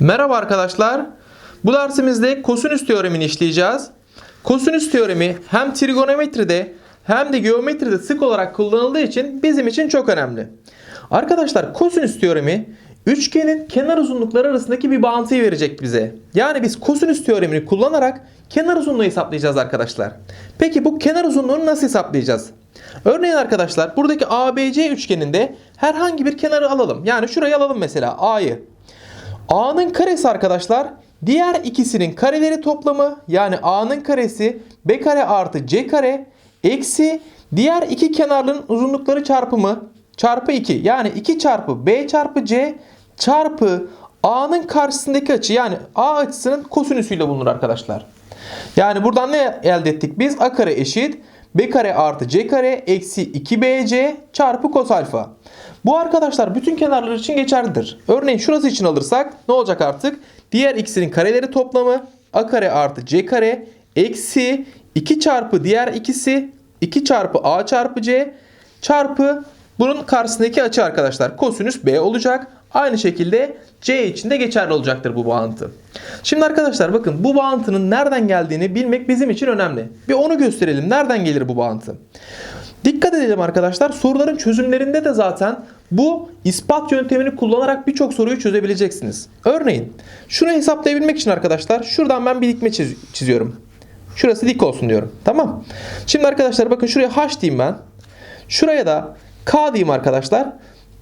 Merhaba arkadaşlar. Bu dersimizde kosinüs teoremini işleyeceğiz. Kosinüs teoremi hem trigonometride hem de geometride sık olarak kullanıldığı için bizim için çok önemli. Arkadaşlar kosinüs teoremi üçgenin kenar uzunlukları arasındaki bir bağıntıyı verecek bize. Yani biz kosinüs teoremini kullanarak kenar uzunluğu hesaplayacağız arkadaşlar. Peki bu kenar uzunluğunu nasıl hesaplayacağız? Örneğin arkadaşlar buradaki ABC üçgeninde herhangi bir kenarı alalım. Yani şurayı alalım mesela A'yı. A'nın karesi arkadaşlar diğer ikisinin kareleri toplamı yani A'nın karesi B kare artı C kare eksi diğer iki kenarların uzunlukları çarpımı çarpı 2 yani 2 çarpı B çarpı C çarpı A'nın karşısındaki açı yani A açısının kosinüsüyle bulunur arkadaşlar. Yani buradan ne elde ettik biz? A kare eşit B kare artı C kare eksi 2BC çarpı kos alfa. Bu arkadaşlar bütün kenarlar için geçerlidir. Örneğin şurası için alırsak ne olacak artık? Diğer ikisinin kareleri toplamı A kare artı C kare eksi 2 çarpı diğer ikisi 2 çarpı A çarpı C çarpı bunun karşısındaki açı arkadaşlar kosinüs B olacak. Aynı şekilde C için de geçerli olacaktır bu bağıntı. Şimdi arkadaşlar bakın bu bağıntının nereden geldiğini bilmek bizim için önemli. Bir onu gösterelim. Nereden gelir bu bağıntı? Dikkat edelim arkadaşlar. Soruların çözümlerinde de zaten bu ispat yöntemini kullanarak birçok soruyu çözebileceksiniz. Örneğin şunu hesaplayabilmek için arkadaşlar şuradan ben bir dikme çiz- çiziyorum. Şurası dik olsun diyorum. Tamam. Şimdi arkadaşlar bakın şuraya h diyeyim ben. Şuraya da k diyeyim arkadaşlar.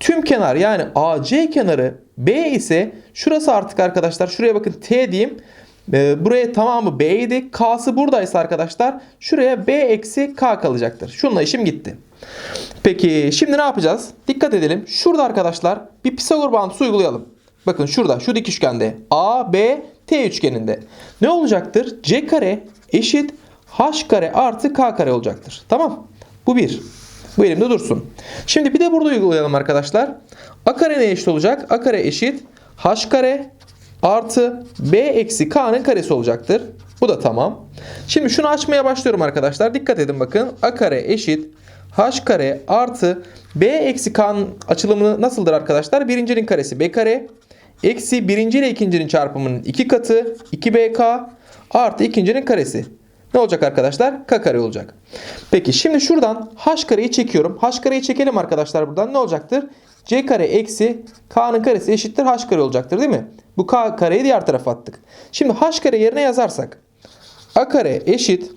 Tüm kenar yani AC kenarı B ise şurası artık arkadaşlar şuraya bakın T diyeyim. Ee, buraya tamamı B idi. K'sı buradaysa arkadaşlar şuraya B eksi K kalacaktır. Şununla işim gitti. Peki şimdi ne yapacağız? Dikkat edelim. Şurada arkadaşlar bir Pisagor bağıntısı uygulayalım. Bakın şurada şu dik üçgende A, B, T üçgeninde. Ne olacaktır? C kare eşit H kare artı K kare olacaktır. Tamam. Bu bir. Bu elimde dursun. Şimdi bir de burada uygulayalım arkadaşlar. A kare neye eşit olacak? A kare eşit H kare artı B eksi K'nın karesi olacaktır. Bu da tamam. Şimdi şunu açmaya başlıyorum arkadaşlar. Dikkat edin bakın. A kare eşit H kare artı B eksi K'nın açılımı nasıldır arkadaşlar? Birincinin karesi B kare eksi birinci ile ikincinin çarpımının iki katı 2BK artı ikincinin karesi. Ne olacak arkadaşlar? K kare olacak. Peki şimdi şuradan H kareyi çekiyorum. H kareyi çekelim arkadaşlar buradan. Ne olacaktır? C kare eksi K'nın karesi eşittir H kare olacaktır değil mi? Bu K kareyi diğer tarafa attık. Şimdi H kare yerine yazarsak A kare eşit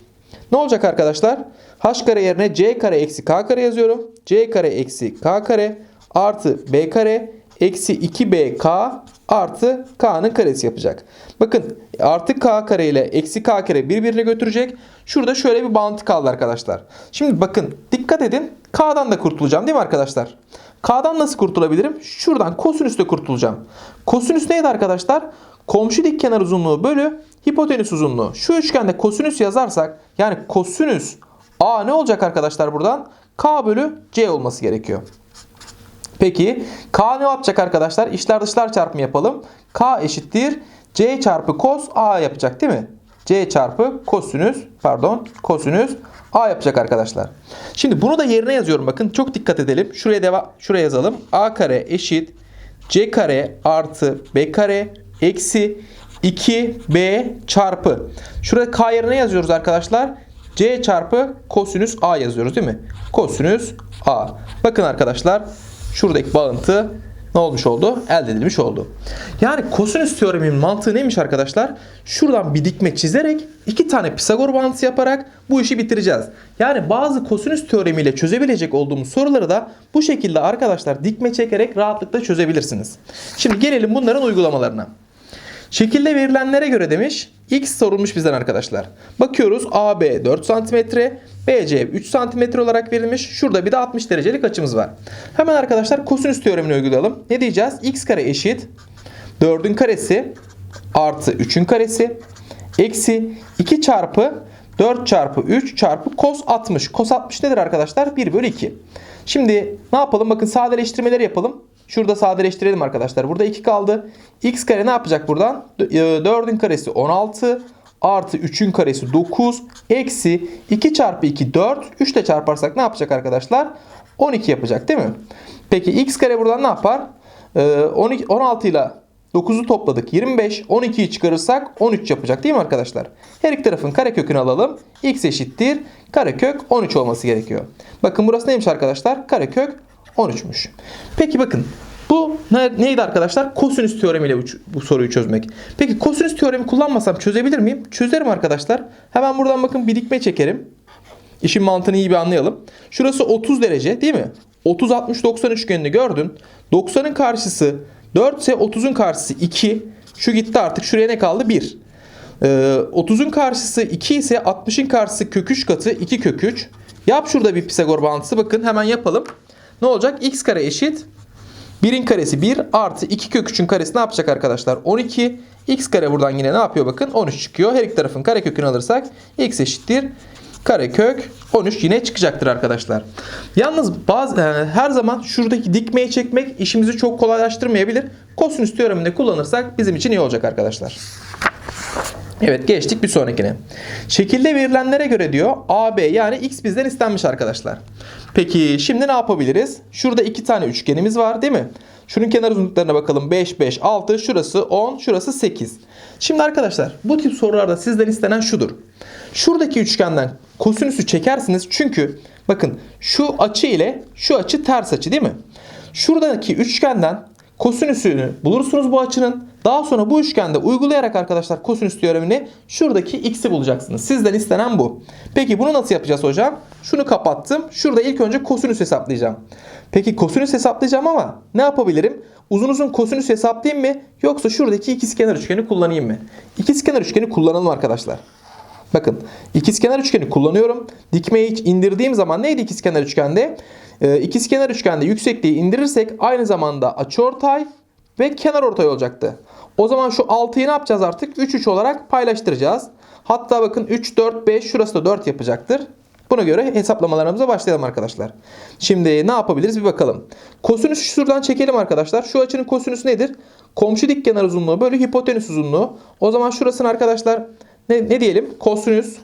ne olacak arkadaşlar? H kare yerine C kare eksi K kare yazıyorum. C kare eksi K kare artı B kare eksi 2BK artı K'nın karesi yapacak. Bakın artı K kare ile eksi K kare birbirine götürecek. Şurada şöyle bir bağıntı kaldı arkadaşlar. Şimdi bakın dikkat edin. K'dan da kurtulacağım değil mi arkadaşlar? K'dan nasıl kurtulabilirim? Şuradan kosinüsle kurtulacağım. Kosinüs neydi arkadaşlar? Komşu dik kenar uzunluğu bölü hipotenüs uzunluğu. Şu üçgende kosinüs yazarsak yani kosinüs A ne olacak arkadaşlar buradan? K bölü C olması gerekiyor. Peki K ne yapacak arkadaşlar? İşler dışlar çarpımı yapalım. K eşittir C çarpı cos A yapacak değil mi? C çarpı kosinüs pardon kosinüs A yapacak arkadaşlar. Şimdi bunu da yerine yazıyorum bakın çok dikkat edelim. Şuraya devam şuraya yazalım. A kare eşit C kare artı B kare eksi 2B çarpı. Şuraya K yerine yazıyoruz arkadaşlar. C çarpı kosinüs A yazıyoruz değil mi? Kosinüs A. Bakın arkadaşlar şuradaki bağıntı ne olmuş oldu? Elde edilmiş oldu. Yani kosinüs teoreminin mantığı neymiş arkadaşlar? Şuradan bir dikme çizerek iki tane Pisagor bağıntısı yaparak bu işi bitireceğiz. Yani bazı kosinüs teoremiyle çözebilecek olduğumuz soruları da bu şekilde arkadaşlar dikme çekerek rahatlıkla çözebilirsiniz. Şimdi gelelim bunların uygulamalarına. Şekilde verilenlere göre demiş x sorulmuş bizden arkadaşlar. Bakıyoruz AB 4 cm, BC 3 cm olarak verilmiş. Şurada bir de 60 derecelik açımız var. Hemen arkadaşlar kosinüs teoremini uygulayalım. Ne diyeceğiz? x kare eşit 4'ün karesi artı 3'ün karesi eksi 2 çarpı 4 çarpı 3 çarpı cos 60. Cos 60 nedir arkadaşlar? 1 bölü 2. Şimdi ne yapalım? Bakın sadeleştirmeleri yapalım. Şurada sadeleştirelim arkadaşlar. Burada 2 kaldı. X kare ne yapacak buradan? 4'ün karesi 16 artı 3'ün karesi 9 eksi 2 çarpı 2 4. 3 ile çarparsak ne yapacak arkadaşlar? 12 yapacak değil mi? Peki x kare buradan ne yapar? Ee, 12, 16 ile 9'u topladık 25. 12'yi çıkarırsak 13 yapacak değil mi arkadaşlar? Her iki tarafın karekökünü alalım. x eşittir karekök 13 olması gerekiyor. Bakın burası neymiş arkadaşlar? Karekök 13'müş. Peki bakın bu ne- neydi arkadaşlar? Kosinüs teoremiyle bu, bu soruyu çözmek. Peki kosinüs teoremi kullanmasam çözebilir miyim? Çözerim arkadaşlar. Hemen buradan bakın bir dikme çekerim. İşin mantığını iyi bir anlayalım. Şurası 30 derece değil mi? 30 60 90 üçgenini gördün. 90'ın karşısı 4 ise 30'un karşısı 2. Şu gitti artık. Şuraya ne kaldı? 1. Ee, 30'un karşısı 2 ise 60'ın karşısı kök 3 katı 2 kök 3. Yap şurada bir Pisagor bağıntısı. Bakın hemen yapalım. Ne olacak? x kare eşit 1'in karesi 1 artı 2 kök 3'ün karesi ne yapacak arkadaşlar? 12. X kare buradan yine ne yapıyor bakın? 13 çıkıyor. Her iki tarafın kare kökünü alırsak x eşittir. Karekök 13 yine çıkacaktır arkadaşlar. Yalnız bazı e, her zaman şuradaki dikmeyi çekmek işimizi çok kolaylaştırmayabilir. Kosinüs teoreminde kullanırsak bizim için iyi olacak arkadaşlar. Evet geçtik bir sonrakine. Şekilde verilenlere göre diyor AB yani x bizden istenmiş arkadaşlar. Peki şimdi ne yapabiliriz? Şurada iki tane üçgenimiz var değil mi? Şunun kenar uzunluklarına bakalım. 5, 5, 6, şurası 10, şurası 8. Şimdi arkadaşlar bu tip sorularda sizden istenen şudur. Şuradaki üçgenden kosinüsü çekersiniz çünkü bakın şu açı ile şu açı ters açı değil mi? Şuradaki üçgenden kosinüsünü bulursunuz bu açının. Daha sonra bu üçgende uygulayarak arkadaşlar kosinüs teoremini şuradaki x'i bulacaksınız. Sizden istenen bu. Peki bunu nasıl yapacağız hocam? Şunu kapattım. Şurada ilk önce kosinüs hesaplayacağım. Peki kosinüs hesaplayacağım ama ne yapabilirim? Uzun uzun kosinüs hesaplayayım mı? Yoksa şuradaki ikizkenar üçgeni kullanayım mı? İkizkenar üçgeni kullanalım arkadaşlar. Bakın ikizkenar üçgeni kullanıyorum. Dikmeyi indirdiğim zaman neydi ikizkenar üçgende? Ee, ikizkenar üçgende yüksekliği indirirsek aynı zamanda açıortay ve kenar ortay olacaktı. O zaman şu 6'yı ne yapacağız artık? 3 3 olarak paylaştıracağız. Hatta bakın 3 4 5 şurası da 4 yapacaktır. Buna göre hesaplamalarımıza başlayalım arkadaşlar. Şimdi ne yapabiliriz bir bakalım. Kosinüsü şuradan çekelim arkadaşlar. Şu açının kosinüsü nedir? Komşu dik kenar uzunluğu bölü hipotenüs uzunluğu. O zaman şurasını arkadaşlar ne, ne diyelim? Kosinüs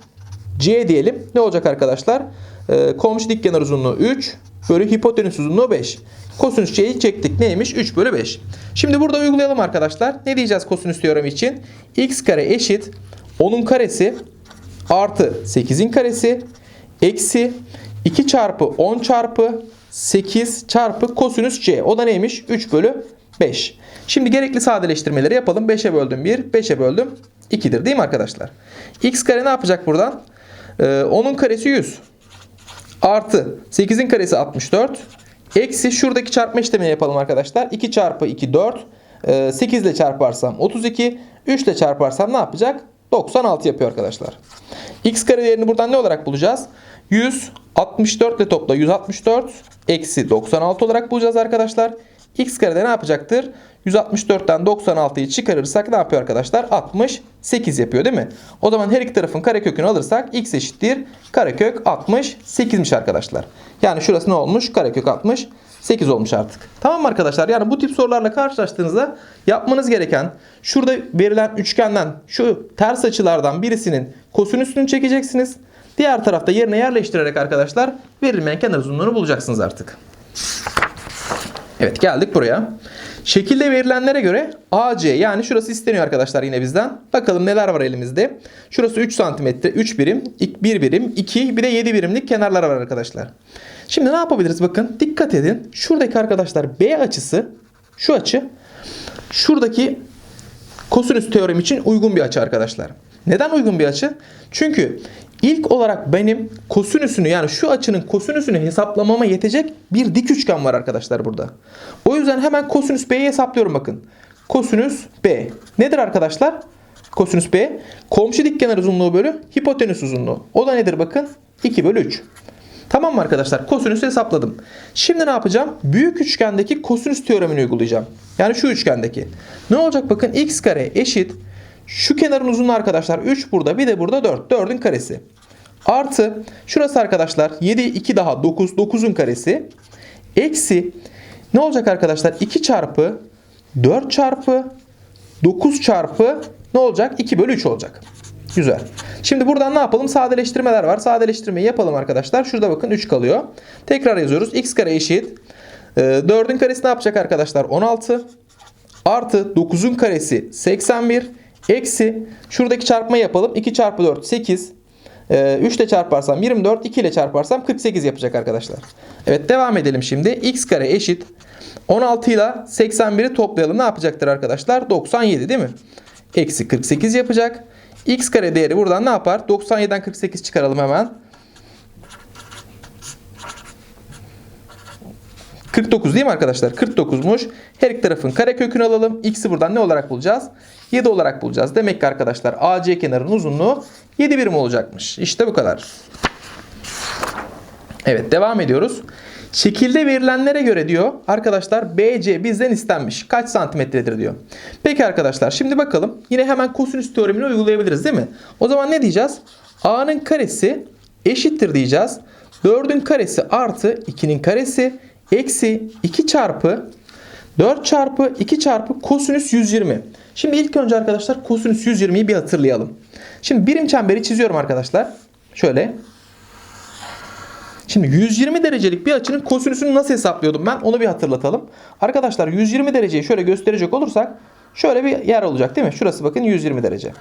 C diyelim. Ne olacak arkadaşlar? Ee, komşu dik kenar uzunluğu 3 bölü hipotenüs uzunluğu 5. Kosinüs C'yi çektik. Neymiş? 3 bölü 5. Şimdi burada uygulayalım arkadaşlar. Ne diyeceğiz kosinüs teoremi için? x kare eşit 10'un karesi artı 8'in karesi eksi 2 çarpı 10 çarpı 8 çarpı kosinüs C. O da neymiş? 3 bölü 5. Şimdi gerekli sadeleştirmeleri yapalım. 5'e böldüm 1, 5'e böldüm 2'dir değil mi arkadaşlar? x kare ne yapacak buradan? Ee, 10'un karesi 100. Artı 8'in karesi 64. Eksi şuradaki çarpma işlemini yapalım arkadaşlar. 2 çarpı 2 4. Ee, 8 ile çarparsam 32. 3 ile çarparsam ne yapacak? 96 yapıyor arkadaşlar. X kare değerini buradan ne olarak bulacağız? 100 64 ile topla 164 eksi 96 olarak bulacağız arkadaşlar. X karede ne yapacaktır? 164'ten 96'yı çıkarırsak ne yapıyor arkadaşlar? 68 yapıyor değil mi? O zaman her iki tarafın karekökünü alırsak x eşittir karekök 68'miş arkadaşlar. Yani şurası ne olmuş? Karekök 68 olmuş artık. Tamam mı arkadaşlar? Yani bu tip sorularla karşılaştığınızda yapmanız gereken şurada verilen üçgenden şu ters açılardan birisinin kosinüsünü çekeceksiniz. Diğer tarafta yerine yerleştirerek arkadaşlar verilmeyen kenar uzunluğunu bulacaksınız artık. Evet geldik buraya. Şekilde verilenlere göre AC yani şurası isteniyor arkadaşlar yine bizden. Bakalım neler var elimizde. Şurası 3 cm, 3 birim, 1 birim, 2 bir de 7 birimlik kenarlar var arkadaşlar. Şimdi ne yapabiliriz bakın dikkat edin. Şuradaki arkadaşlar B açısı şu açı şuradaki kosinüs teorem için uygun bir açı arkadaşlar. Neden uygun bir açı? Çünkü ilk olarak benim kosinüsünü yani şu açının kosinüsünü hesaplamama yetecek bir dik üçgen var arkadaşlar burada. O yüzden hemen kosinüs B'yi hesaplıyorum bakın. Kosinüs B. Nedir arkadaşlar? Kosinüs B. Komşu dik kenar uzunluğu bölü hipotenüs uzunluğu. O da nedir bakın? 2 bölü 3. Tamam mı arkadaşlar? Kosinüsü hesapladım. Şimdi ne yapacağım? Büyük üçgendeki kosinüs teoremini uygulayacağım. Yani şu üçgendeki. Ne olacak bakın x kare eşit şu kenarın uzunluğu arkadaşlar 3 burada bir de burada 4. 4'ün karesi. Artı şurası arkadaşlar 7 2 daha 9 9'un karesi. Eksi ne olacak arkadaşlar 2 çarpı 4 çarpı 9 çarpı ne olacak 2 bölü 3 olacak. Güzel. Şimdi buradan ne yapalım? Sadeleştirmeler var. Sadeleştirmeyi yapalım arkadaşlar. Şurada bakın 3 kalıyor. Tekrar yazıyoruz. x kare eşit. 4'ün karesi ne yapacak arkadaşlar? 16. artı 9'un karesi 81 eksi şuradaki çarpmayı yapalım. 2 çarpı 4 8 ee, 3 ile çarparsam 24 2 ile çarparsam 48 yapacak arkadaşlar. Evet devam edelim şimdi. x kare eşit 16 ile 81'i toplayalım. Ne yapacaktır arkadaşlar? 97 değil mi? Eksi 48 yapacak. x kare değeri buradan ne yapar? 97'den 48 çıkaralım hemen. 49 değil mi arkadaşlar? 49'muş. Her iki tarafın karekökünü alalım. X'i buradan ne olarak bulacağız? 7 olarak bulacağız. Demek ki arkadaşlar AC kenarının uzunluğu 7 birim olacakmış. İşte bu kadar. Evet devam ediyoruz. Şekilde verilenlere göre diyor arkadaşlar BC bizden istenmiş. Kaç santimetredir diyor. Peki arkadaşlar şimdi bakalım. Yine hemen kosinüs teoremini uygulayabiliriz değil mi? O zaman ne diyeceğiz? A'nın karesi eşittir diyeceğiz. 4'ün karesi artı 2'nin karesi eksi 2 çarpı 4 çarpı 2 çarpı kosinüs 120. Şimdi ilk önce arkadaşlar kosinüs 120'yi bir hatırlayalım. Şimdi birim çemberi çiziyorum arkadaşlar. Şöyle. Şimdi 120 derecelik bir açının kosinüsünü nasıl hesaplıyordum ben onu bir hatırlatalım. Arkadaşlar 120 dereceyi şöyle gösterecek olursak şöyle bir yer olacak değil mi? Şurası bakın 120 derece.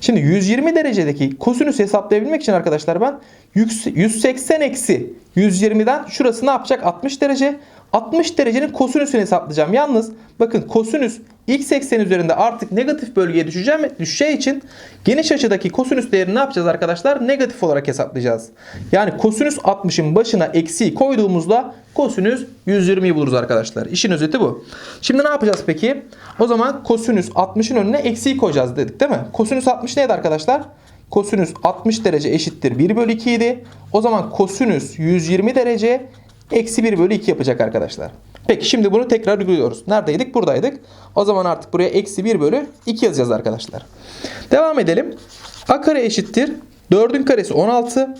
Şimdi 120 derecedeki kosinüsü hesaplayabilmek için arkadaşlar ben 180 eksi 120'den şurası ne yapacak? 60 derece. 60 derecenin kosinüsünü hesaplayacağım. Yalnız bakın kosinüs x eksen üzerinde artık negatif bölgeye düşeceğim, düşeceği için geniş açıdaki kosinüs değerini ne yapacağız arkadaşlar? Negatif olarak hesaplayacağız. Yani kosinüs 60'ın başına eksiği koyduğumuzda kosinüs 120'yi buluruz arkadaşlar. İşin özeti bu. Şimdi ne yapacağız peki? O zaman kosinüs 60'ın önüne eksiği koyacağız dedik değil mi? Kosinüs 60 neydi arkadaşlar? Kosinüs 60 derece eşittir 1 bölü 2 idi. O zaman kosinüs 120 derece eksi 1 bölü 2 yapacak arkadaşlar. Peki şimdi bunu tekrar uyguluyoruz. Neredeydik? Buradaydık. O zaman artık buraya eksi 1 bölü 2 yazacağız arkadaşlar. Devam edelim. A kare eşittir. 4'ün karesi 16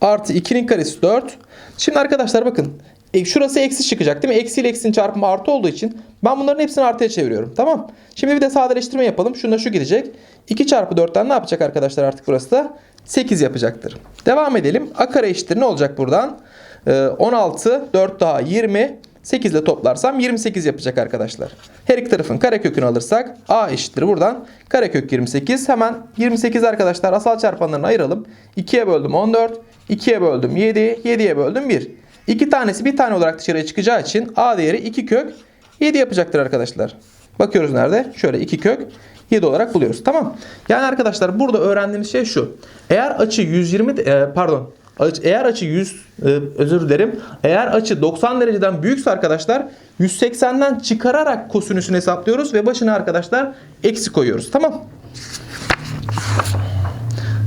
artı 2'nin karesi 4. Şimdi arkadaşlar bakın. E, şurası eksi çıkacak değil mi? Eksi ile eksinin çarpımı artı olduğu için ben bunların hepsini artıya çeviriyorum. Tamam. Şimdi bir de sadeleştirme yapalım. Şunda şu gidecek. 2 çarpı 4'ten ne yapacak arkadaşlar artık burası da? 8 yapacaktır. Devam edelim. A kare eşittir ne olacak buradan? 16, 4 daha 20. 8 ile toplarsam 28 yapacak arkadaşlar. Her iki tarafın karekökünü alırsak a eşittir buradan. Karekök 28. Hemen 28 arkadaşlar asal çarpanlarını ayıralım. 2'ye böldüm 14. 2'ye böldüm 7. 7'ye böldüm 1. İki tanesi bir tane olarak dışarıya çıkacağı için a değeri 2 kök 7 yapacaktır arkadaşlar. Bakıyoruz nerede? Şöyle 2 kök 7 olarak buluyoruz. Tamam. Yani arkadaşlar burada öğrendiğimiz şey şu. Eğer açı 120 e, pardon eğer açı 100 e, özür dilerim. Eğer açı 90 dereceden büyükse arkadaşlar 180'den çıkararak kosinüsünü hesaplıyoruz ve başına arkadaşlar eksi koyuyoruz. Tamam.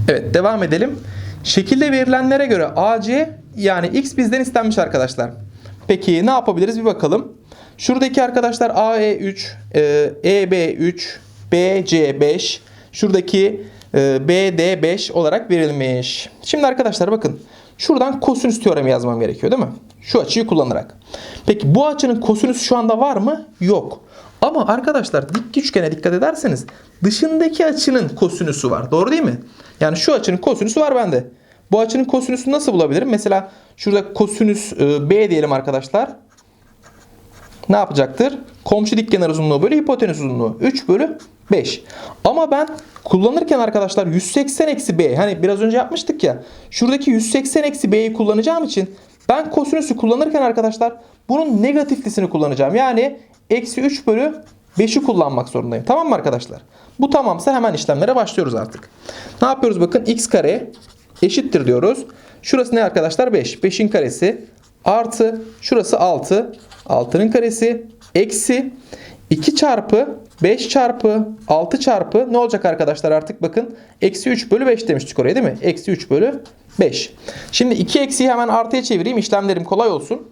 Evet devam edelim. Şekilde verilenlere göre AC yani x bizden istenmiş arkadaşlar. Peki ne yapabiliriz bir bakalım. Şuradaki arkadaşlar AE3, EB3, BC5, şuradaki BD5 olarak verilmiş. Şimdi arkadaşlar bakın. Şuradan kosinüs teoremi yazmam gerekiyor değil mi? Şu açıyı kullanarak. Peki bu açının kosinüsü şu anda var mı? Yok. Ama arkadaşlar dik üçgene dikkat ederseniz dışındaki açının kosinüsü var. Doğru değil mi? Yani şu açının kosinüsü var bende. Bu açının kosinüsünü nasıl bulabilirim? Mesela şurada kosinüs e, B diyelim arkadaşlar. Ne yapacaktır? Komşu dik kenar uzunluğu bölü hipotenüs uzunluğu. 3 bölü 5. Ama ben kullanırken arkadaşlar 180 eksi b hani biraz önce yapmıştık ya şuradaki 180 eksi b'yi kullanacağım için ben kosinüsü kullanırken arkadaşlar bunun negatiflisini kullanacağım. Yani eksi 3 bölü 5'i kullanmak zorundayım. Tamam mı arkadaşlar? Bu tamamsa hemen işlemlere başlıyoruz artık. Ne yapıyoruz bakın x kare eşittir diyoruz. Şurası ne arkadaşlar 5. 5'in karesi artı şurası 6. 6'nın karesi eksi 2 çarpı 5 çarpı 6 çarpı ne olacak arkadaşlar artık bakın. Eksi 3 bölü 5 demiştik oraya değil mi? Eksi 3 bölü 5. Şimdi 2 eksiyi hemen artıya çevireyim. işlemlerim kolay olsun.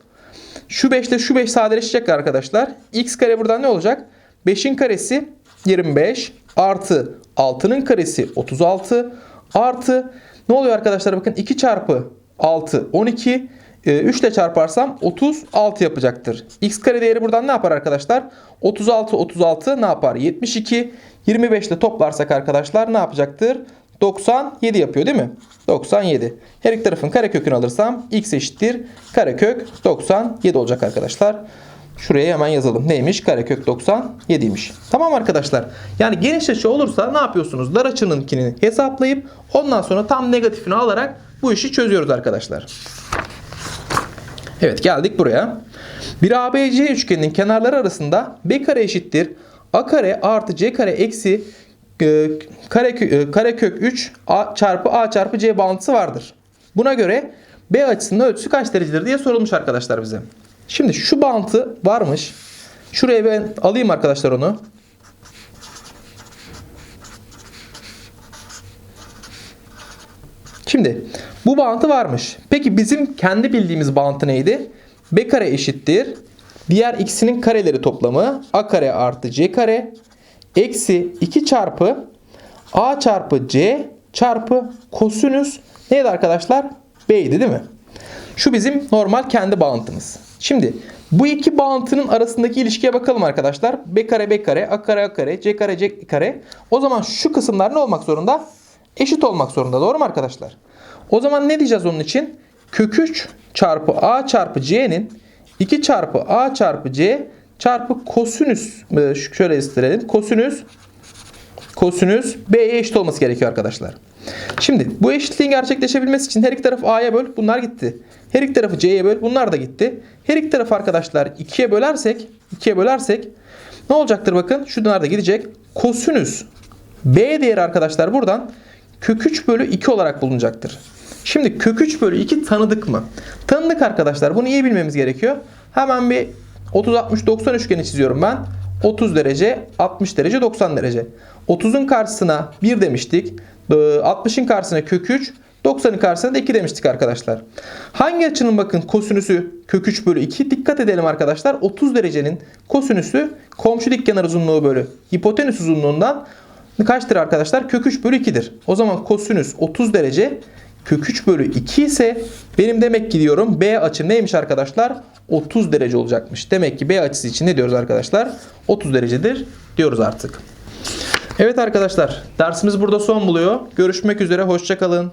Şu 5 ile şu 5 sadeleşecek arkadaşlar. X kare buradan ne olacak? 5'in karesi 25 artı 6'nın karesi 36 artı ne oluyor arkadaşlar bakın 2 çarpı 6 12 3 ile çarparsam 36 yapacaktır. X kare değeri buradan ne yapar arkadaşlar? 36 36 ne yapar? 72. 25 ile toplarsak arkadaşlar ne yapacaktır? 97 yapıyor değil mi? 97. Her iki tarafın karekökünü alırsam x eşittir karekök 97 olacak arkadaşlar. Şuraya hemen yazalım. Neymiş? Karekök 97'ymiş. Tamam arkadaşlar. Yani geniş açı olursa ne yapıyorsunuz? Dar açınınkini hesaplayıp ondan sonra tam negatifini alarak bu işi çözüyoruz arkadaşlar. Evet geldik buraya. Bir ABC üçgeninin kenarları arasında B kare eşittir. A kare artı C kare eksi e, kare, e, karekök 3 A çarpı A çarpı C bağıntısı vardır. Buna göre B açısının ölçüsü kaç derecedir diye sorulmuş arkadaşlar bize. Şimdi şu bağıntı varmış. Şuraya ben alayım arkadaşlar onu. Şimdi bu bağıntı varmış. Peki bizim kendi bildiğimiz bağıntı neydi? B kare eşittir. Diğer ikisinin kareleri toplamı A kare artı C kare eksi 2 çarpı A çarpı C çarpı kosinüs neydi arkadaşlar? B'ydi değil mi? Şu bizim normal kendi bağıntımız. Şimdi bu iki bağıntının arasındaki ilişkiye bakalım arkadaşlar. B kare B kare, A kare A kare, C kare C kare. O zaman şu kısımlar ne olmak zorunda? Eşit olmak zorunda. Doğru mu arkadaşlar? O zaman ne diyeceğiz onun için? Kök 3 çarpı A çarpı C'nin 2 çarpı A çarpı C çarpı kosinüs e, şöyle isterelim. Kosinüs kosinüs B'ye eşit olması gerekiyor arkadaşlar. Şimdi bu eşitliğin gerçekleşebilmesi için her iki tarafı A'ya böl. Bunlar gitti. Her iki tarafı C'ye böl. Bunlar da gitti. Her iki tarafı arkadaşlar 2'ye bölersek 2'ye bölersek ne olacaktır bakın. Şunlar da gidecek. Kosinüs B değeri arkadaşlar buradan kök 3 bölü 2 olarak bulunacaktır. Şimdi kök 3 bölü 2 tanıdık mı? Tanıdık arkadaşlar. Bunu iyi bilmemiz gerekiyor. Hemen bir 30-60-90 üçgeni çiziyorum ben. 30 derece, 60 derece, 90 derece. 30'un karşısına 1 demiştik. 60'ın karşısına kök 3, 90'ın karşısına da 2 demiştik arkadaşlar. Hangi açının bakın kosinüsü kök 3 bölü 2? Dikkat edelim arkadaşlar. 30 derecenin kosinüsü komşu dikkenar uzunluğu bölü hipotenüs uzunluğundan kaçtır arkadaşlar? Kök 3 bölü 2'dir. O zaman kosinüs 30 derece kök 3 bölü 2 ise benim demek ki diyorum B açım neymiş arkadaşlar? 30 derece olacakmış. Demek ki B açısı için ne diyoruz arkadaşlar? 30 derecedir diyoruz artık. Evet arkadaşlar dersimiz burada son buluyor. Görüşmek üzere hoşçakalın.